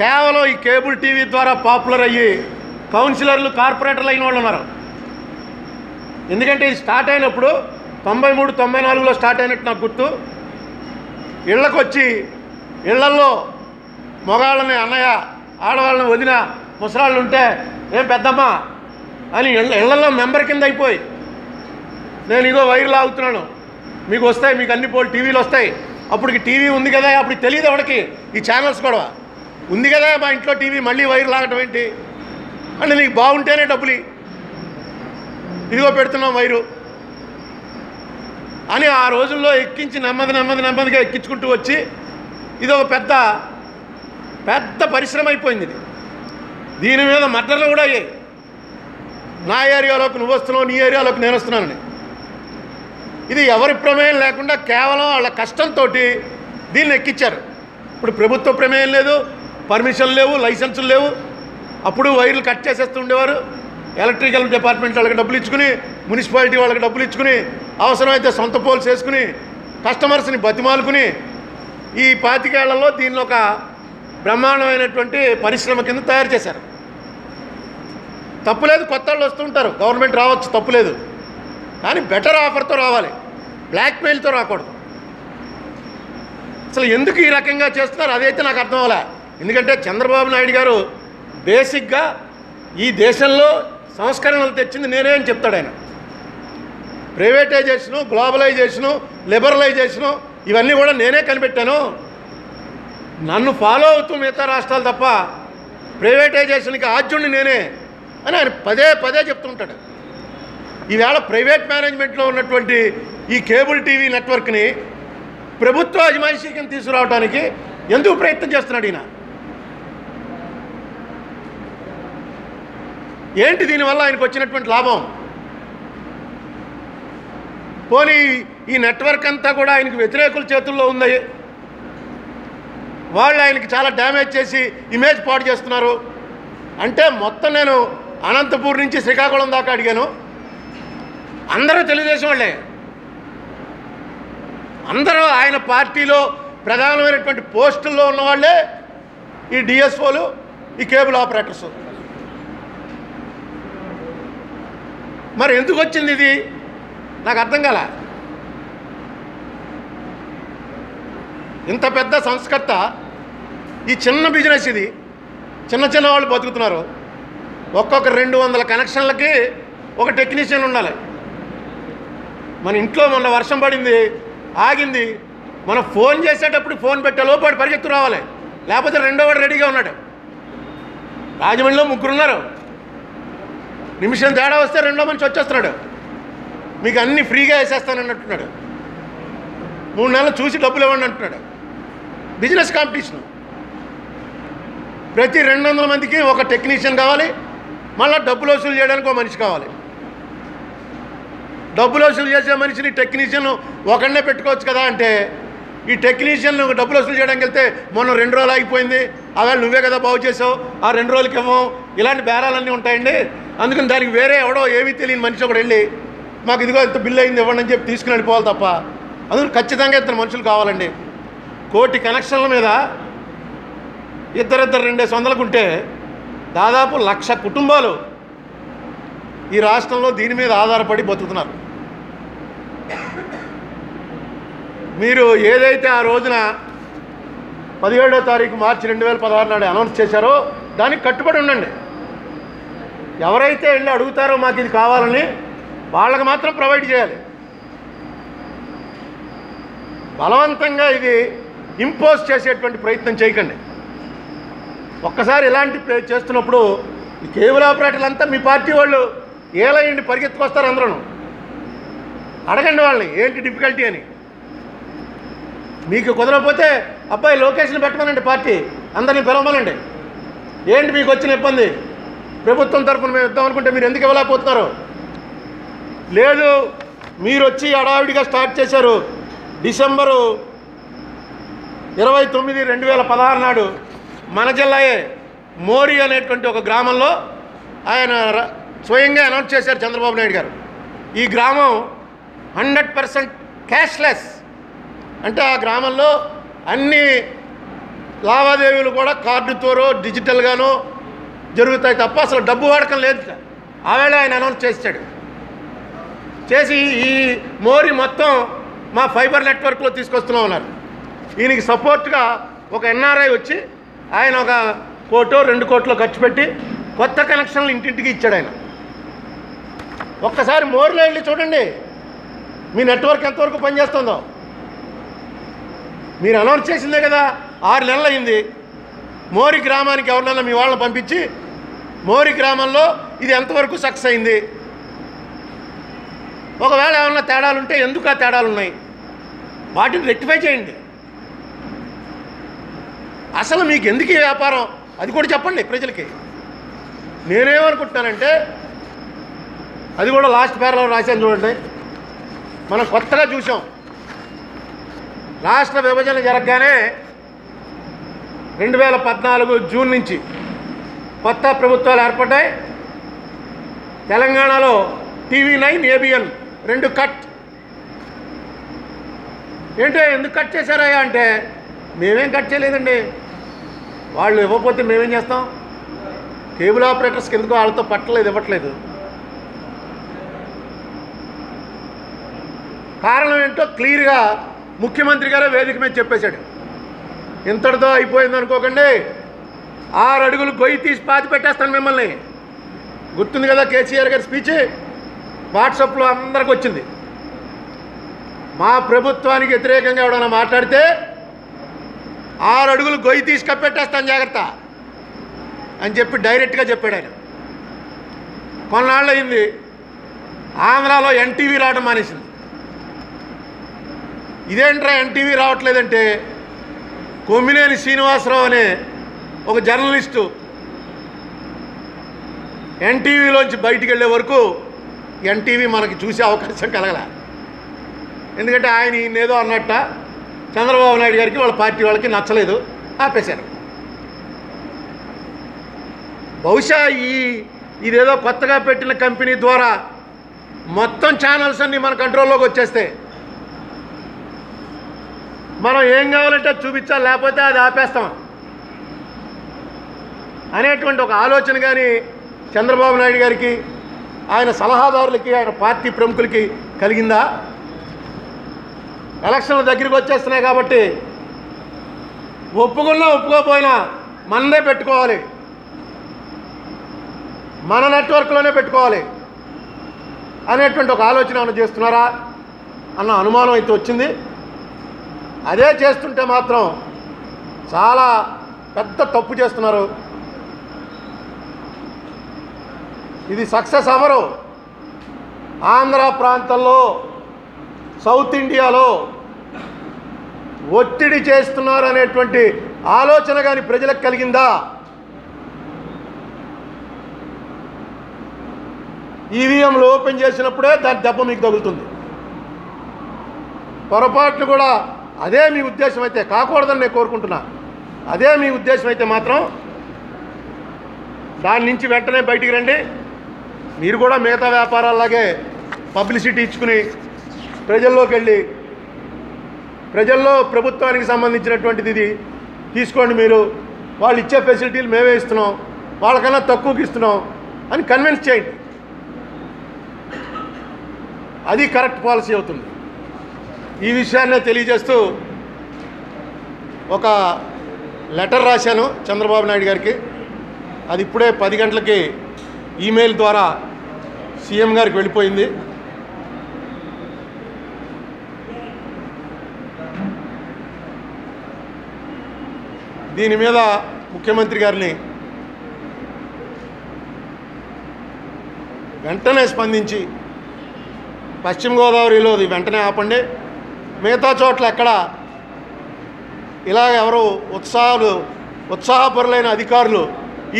కేవలం ఈ cable TV ద్వారా పాపులర్ అయ్యి కౌన్సిలర్లు కార్పొరేటర్లు అయిన వాళ్ళు ఉన్నారు. ఎందుకంటే ఇది స్టార్ట్ అయినప్పుడు తొంభై మూడు తొంభై నాలుగులో స్టార్ట్ అయినట్టు నాకు గుర్తు. ఇళ్ళకు వచ్చి ఇళ్ళల్లో మగాళ్ళని అన్నయ్య ఆడవాళ్ళని వదిన ముసలాళ్ళు ఉంటే ఏం పెద్దమ్మ అని ఇళ్ళ ఇళ్ళలో మెంబర్ కింద అయిపోయి నేను ఇదో వైర్లు ఆగుతున్నాను మీకు వస్తాయి మీకు అన్ని పోలు టీవీలు వస్తాయి. అప్పటికి టీవీ ఉంది కదా అప్పుడు తెలియదు ఎవరికి. ఈ ఛానల్స్ కూడా ఉంది కదా మా ఇంట్లో టీవీ మళ్ళీ వైర్ లాగటం ఏంటి? అంటే నీకు బాగుంటేనే డబ్బులు ఇదిగో పెడుతున్నాం వైరు. అని ఆ రోజుల్లో ఎక్కించి నెమ్మది నెమ్మది నెమ్మదిగా ఎక్కించుకుంటూ వచ్చి ఇది ఒక పెద్ద పెద్ద పరిశ్రమ అయిపోయింది ఇది. దీని మీద మర్డర్లు కూడా అయ్యాయి. నా ఏరియాలోకి నువ్వు వస్తున్నావు నీ ఏరియాలోకి నేను వస్తున్నానని. ఇది ఎవరి ప్రమేయం లేకుండా కేవలం వాళ్ళ కష్టంతో దీన్ని ఎక్కించారు ఇప్పుడు ప్రభుత్వ ప్రమేయం లేదు పర్మిషన్ లేవు లైసెన్సులు లేవు. అప్పుడు వైర్లు కట్ చేసేస్తుండేవారు ఎలక్ట్రికల్ డిపార్ట్మెంట్ వాళ్ళకి డబ్బులు ఇచ్చుకుని మున్సిపాలిటీ వాళ్ళకి డబ్బులు ఇచ్చుకుని అవసరమైతే సొంత పోల్స్ వేసుకుని కస్టమర్స్ని బతిమాలుకుని ఈ పాతికేళ్ళలో దీన్ని ఒక బ్రహ్మాండమైనటువంటి పరిశ్రమ కింద తయారు చేశారు. తప్పులేదు కొత్త వాళ్ళు వస్తుంటారు గవర్నమెంట్ రావచ్చు తప్పులేదు కానీ బెటర్ ఆఫర్తో రావాలి. బ్లాక్మెయిల్తో రాకూడదు. అసలు ఎందుకు ఈ రకంగా చేస్తున్నారు? అదైతే నాకు అర్థం అవ్వలే. ఎందుకంటే చంద్రబాబు నాయుడు గారు బేసిక్గా ఈ దేశంలో సంస్కరణలు తెచ్చింది నేనే అని చెప్తాడు ఆయన. ప్రైవేటైజేషను గ్లోబలైజేషను లిబరలైజేషను ఇవన్నీ కూడా నేనే కనిపెట్టాను. నన్ను ఫాలో అవుతూ మిగతా రాష్ట్రాలు తప్ప ప్రైవేటైజేషన్కి ఆద్యుణ్ణి నేనే అని ఆయన పదే పదే చెప్తుంటాడు ఈవేళ ప్రైవేట్ మేనేజ్మెంట్లో ఉన్నటువంటి ఈ కేబుల్ టీవీ నెట్వర్క్ని ప్రభుత్వ అజమాయిషీ కింద తీసుకురావడానికి ఎందుకు ప్రయత్నం చేస్తున్నాడు ఈయన? ఏంటి దీనివల్ల ఆయనకు వచ్చినటువంటి లాభం? పోనీ ఈ నెట్వర్క్ అంతా కూడా ఆయనకు వ్యతిరేకుల చేతుల్లో ఉంది. వాళ్ళు ఆయనకి చాలా డ్యామేజ్ చేసి ఇమేజ్ పాడు చేస్తున్నారు. అంటే మొత్తం నేను అనంతపూర్ నుంచి శ్రీకాకుళం దాకా అడిగాను. అందరూ తెలుగుదేశం వాళ్ళే. అందరూ ఆయన పార్టీలో ప్రధానమైనటువంటి పోస్టుల్లో ఉన్నవాళ్ళే ఈ డిఎస్ఓలు ఈ కేబుల్ ఆపరేటర్స్. మరి ఎందుకు వచ్చింది ఇది? నాకు అర్థం కాల. ఇంత పెద్ద సంస్కర్త ఈ చిన్న బిజినెస్ ఇది. చిన్న చిన్న వాళ్ళు బతుకుతున్నారు. ఒక్కొక్క రెండు వందల కనెక్షన్లకి ఒక టెక్నీషియన్ ఉండాలి. మన ఇంట్లో మొన్న వర్షం పడింది ఆగింది. మనం ఫోన్ చేసేటప్పుడు ఫోన్ పెట్టే లోపాడు పరిగెత్తు రావాలి. లేకపోతే రెండో వాడు రెడీగా ఉన్నాడు. రాజమండ్రిలో ముగ్గురు ఉన్నారు నిమిషం తేడా వస్తే రెండో మనిషి వచ్చేస్తున్నాడు. మీకు అన్ని ఫ్రీగా వేసేస్తానంటున్నాడు మూడు నెలలు చూసి డబ్బులు ఇవ్వండి అంటున్నాడు. Business competition. ప్రతి రెండు వందల మందికి ఒక టెక్నీషియన్ కావాలి. మళ్ళీ డబ్బులు వసూలు చేయడానికి ఒక మనిషి కావాలి. డబ్బులు వసూలు చేసే మనిషిని టెక్నీషియన్ ఒకరినే పెట్టుకోవచ్చు కదా అంటే ఈ టెక్నీషియన్ డబ్బులు వసూలు చేయడానికి వెళ్తే మొన్న రెండు రోజులు ఆగిపోయింది. అవేళ నువ్వే కదా బాగు చేసావు. ఆ రెండు రోజులకి ఏమో ఇలాంటి బేరాలన్నీ ఉంటాయండి. అందుకని దానికి వేరే ఎవడో ఏమీ తెలియని మనిషి ఒకడు వెళ్ళి మాకు ఇదిగో ఇంత బిల్లు అయింది ఇవ్వండి అని చెప్పి తీసుకుని వెళ్ళిపోవాలి తప్ప. అందుకని ఖచ్చితంగా ఇద్దరు మనుషులు కావాలండి. కోటి కనెక్షన్ల మీద ఇద్దరిద్దరు రెండేసి వందలకు ఉంటే దాదాపు లక్ష కుటుంబాలు ఈ రాష్ట్రంలో దీని మీద ఆధారపడి బతుకుతున్నారు. మీరు ఏదైతే ఆ రోజున పదిహేడో తారీఖు మార్చి రెండు వేల పదహారు నాడు అనౌన్స్ చేశారో దానికి కట్టుబడి ఉండండి. ఎవరైతే వెళ్ళి అడుగుతారో మాకు ఇది కావాలని వాళ్ళకి మాత్రం ప్రొవైడ్ చేయాలి. బలవంతంగా ఇది ఇంపోజ్ చేసేటువంటి ప్రయత్నం చేయకండి. ఒక్కసారి ఇలాంటి ప్లే- చేస్తున్నప్పుడు ఈ కేబుల్ ఆపరేటర్లంతా మీ పార్టీ వాళ్ళు ఏలయండి పరిగెత్తుకొస్తారు అందరూ అడగండి వాళ్ళని ఏంటి డిఫికల్టీ అని. మీకు కుదరకపోతే అబ్బాయి లొకేషన్ పెట్టమనండి పార్టీ అందరినీ పిలవమనండి. ఏంటి మీకు వచ్చిన ఇబ్బంది? ప్రభుత్వం తరఫున మేము ఇద్దాం అనుకుంటే మీరు ఎందుకు ఇవ్వలేకపోతున్నారు? లేదు మీరు వచ్చి హడావిడిగా స్టార్ట్ చేశారు. డిసెంబరు ఇరవై తొమ్మిది రెండు వేల పదహారు నాడు మన జిల్లాయే మోరి అనేటువంటి ఒక గ్రామంలో ఆయన స్వయంగా అనౌన్స్ చేశారు చంద్రబాబు నాయుడు గారు. ఈ గ్రామం హండ్రెడ్ పర్సెంట్ క్యాష్లెస్. అంటే ఆ గ్రామంలో అన్ని లావాదేవీలు కూడా కార్డుతోనో డిజిటల్గానో జరుగుతాయి తప్ప అసలు డబ్బు వాడకం లేదు. ఆవేళ ఆయన అనౌన్స్ చేశాడు. చేసి ఈ మోరి మొత్తం మా ఫైబర్ నెట్వర్క్లో తీసుకొస్తున్నాం ఉన్నారు ఈయనకి సపోర్ట్గా ఒక ఎన్ఆర్ఐ వచ్చి ఆయన ఒక కోటో రెండు కోట్లో ఖర్చు పెట్టి కొత్త కనెక్షన్లు ఇంటింటికి ఇచ్చాడు ఆయన. ఒక్కసారి మోరిలో వెళ్ళి చూడండి. మీ నెట్వర్క్ ఎంతవరకు పనిచేస్తుందో. మీరు అనౌన్స్ చేసిందే కదా ఆరు నెలలు అయింది. మోరి గ్రామానికి ఎవరినైనా మీ వాళ్ళని పంపించి మోరి గ్రామంలో ఇది ఎంతవరకు సక్సెస్ అయింది. ఒకవేళ ఏమన్నా తేడాలు ఉంటే ఎందుకు ఆ తేడాలు ఉన్నాయి? వాటిని రెక్టిఫై చేయండి. అసలు మీకు ఎందుకు వ్యాపారం? అది కూడా చెప్పండి ప్రజలకి. నేనేమనుకుంటున్నానంటే అది కూడా లాస్ట్ పేర్లో రాశాను చూడండి. మనం కొత్తగా చూసాం. రాష్ట్ర విభజన జరగగానే రెండు వేల పద్నాలుగు జూన్ నుంచి కొత్త ప్రభుత్వాలు ఏర్పడ్డాయి. తెలంగాణలో టీవీ నైన్ ఏబిఎన్ రెండు కట్. ఏంటో ఎందుకు కట్ చేశారా అంటే మేమేం కట్ చేయలేదండి. వాళ్ళు ఇవ్వకపోతే మేమేం చేస్తాం? కేబుల్ ఆపరేటర్స్కి ఎందుకు వాళ్ళతో పట్టలేదు ఇవ్వట్లేదు? కారణం ఏంటో క్లియర్గా ముఖ్యమంత్రి గారే వేదిక మీద చెప్పేశాడు. ఇంతటితో అయిపోయింది అనుకోకండి. ఆరు అడుగులు గొయ్యి తీసి పాతి పెట్టేస్తాను మిమ్మల్ని. గుర్తుంది కదా కేసీఆర్ గారి స్పీచ్? వాట్సాప్లో అందరికి వచ్చింది. మా ప్రభుత్వానికి వ్యతిరేకంగా ఎవడన్నా మాట్లాడితే ఆరు అడుగులు గొయ్యి తీసి కప్పెట్టేస్తాను జాగ్రత్త అని చెప్పి డైరెక్ట్గా చెప్పాడు ఆయన. కొన్నాళ్ళు అయింది. ఆంధ్రాలో ఎన్టీవీ రావడం మానేసింది. ఇదేంట్రా ఎన్టీవీ రావట్లేదంటే? కొమ్మినేని శ్రీనివాసరావు అనే ఒక జర్నలిస్టు ఎన్టీవీలోంచి బయటికి వెళ్ళే వరకు ఎన్టీవీ మనకి చూసే అవకాశం కలగలే. ఎందుకంటే ఆయన ఈయనేదో అన్నట్ట చంద్రబాబు నాయుడు గారికి వాళ్ళ పార్టీ వాళ్ళకి నచ్చలేదు ఆపేశారు. బహుశా ఈ ఇదేదో కొత్తగా పెట్టిన కంపెనీ ద్వారా మొత్తం ఛానల్స్ అన్నీ మన కంట్రోల్లోకి వచ్చేస్తే మనం ఏం కావాలంటే అది చూపించాలి లేకపోతే అది ఆపేస్తాం. అనేటువంటి ఒక ఆలోచన కానీ చంద్రబాబు నాయుడు గారికి ఆయన సలహాదారులకి ఆయన పార్టీ ప్రముఖులకి కలిగిందా? ఎలక్షన్ల దగ్గరికి వచ్చేస్తున్నాయి కాబట్టి ఒప్పుకున్నా ఒప్పుకోకపోయినా మనదే పెట్టుకోవాలి. మన నెట్వర్క్లోనే పెట్టుకోవాలి అనేటువంటి ఒక ఆలోచన ఏమైనా చేస్తున్నారా? అన్న అనుమానం అయితే వచ్చింది. అదే చేస్తుంటే మాత్రం చాలా పెద్ద తప్పు చేస్తున్నారు. ఇది సక్సెస్ అవ్వరు. ఆంధ్ర ప్రాంతంలో సౌత్ ఇండియాలో ఒత్తిడి చేస్తున్నారు అనేటువంటి ఆలోచన కానీ ప్రజలకు కలిగిందా? ఈవీఎంలు ఓపెన్ చేసినప్పుడే దాని దెబ్బ మీకు తగులుతుంది. పొరపాట్లు కూడా అదే మీ ఉద్దేశం అయితే కాకూడదని నేను కోరుకుంటున్నా. అదే మీ ఉద్దేశం అయితే మాత్రం దాని నుంచి వెంటనే బయటికి రండి. మీరు కూడా మిగతా వ్యాపారాల్లాగే పబ్లిసిటీ ఇచ్చుకుని ప్రజల్లోకి వెళ్ళి ప్రజల్లో ప్రభుత్వానికి సంబంధించినటువంటిది ఇది తీసుకోండి మీరు. వాళ్ళు ఇచ్చే ఫెసిలిటీలు మేమే ఇస్తున్నాం. వాళ్ళకన్నా తక్కువకి ఇస్తున్నాం అని కన్విన్స్ చేయండి. అది కరెక్ట్ పాలసీ అవుతుంది. ఈ విషయాన్నే తెలియజేస్తూ ఒక లెటర్ రాశాను చంద్రబాబు నాయుడు గారికి. అది ఇప్పుడే పది గంటలకి ఈమెయిల్ ద్వారా సీఎం గారికి వెళ్ళిపోయింది. దీని మీద ముఖ్యమంత్రి గారిని వెంటనే స్పందించి పశ్చిమ గోదావరిలో వెంటనే ఆపండి. మిగతా చోట్ల ఎక్కడ? ఇలా ఎవరు ఉత్సాహాలు ఉత్సాహపరులైన అధికారులు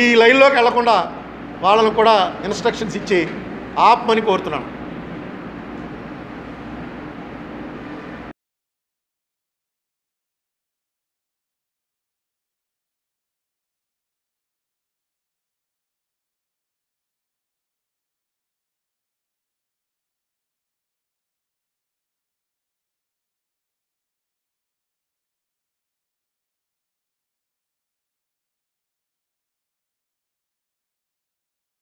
ఈ లైన్లోకి వెళ్ళకుండా వాళ్ళను కూడా ఇన్స్ట్రక్షన్స్ ఇచ్చి ఆపమని కోరుతున్నాను.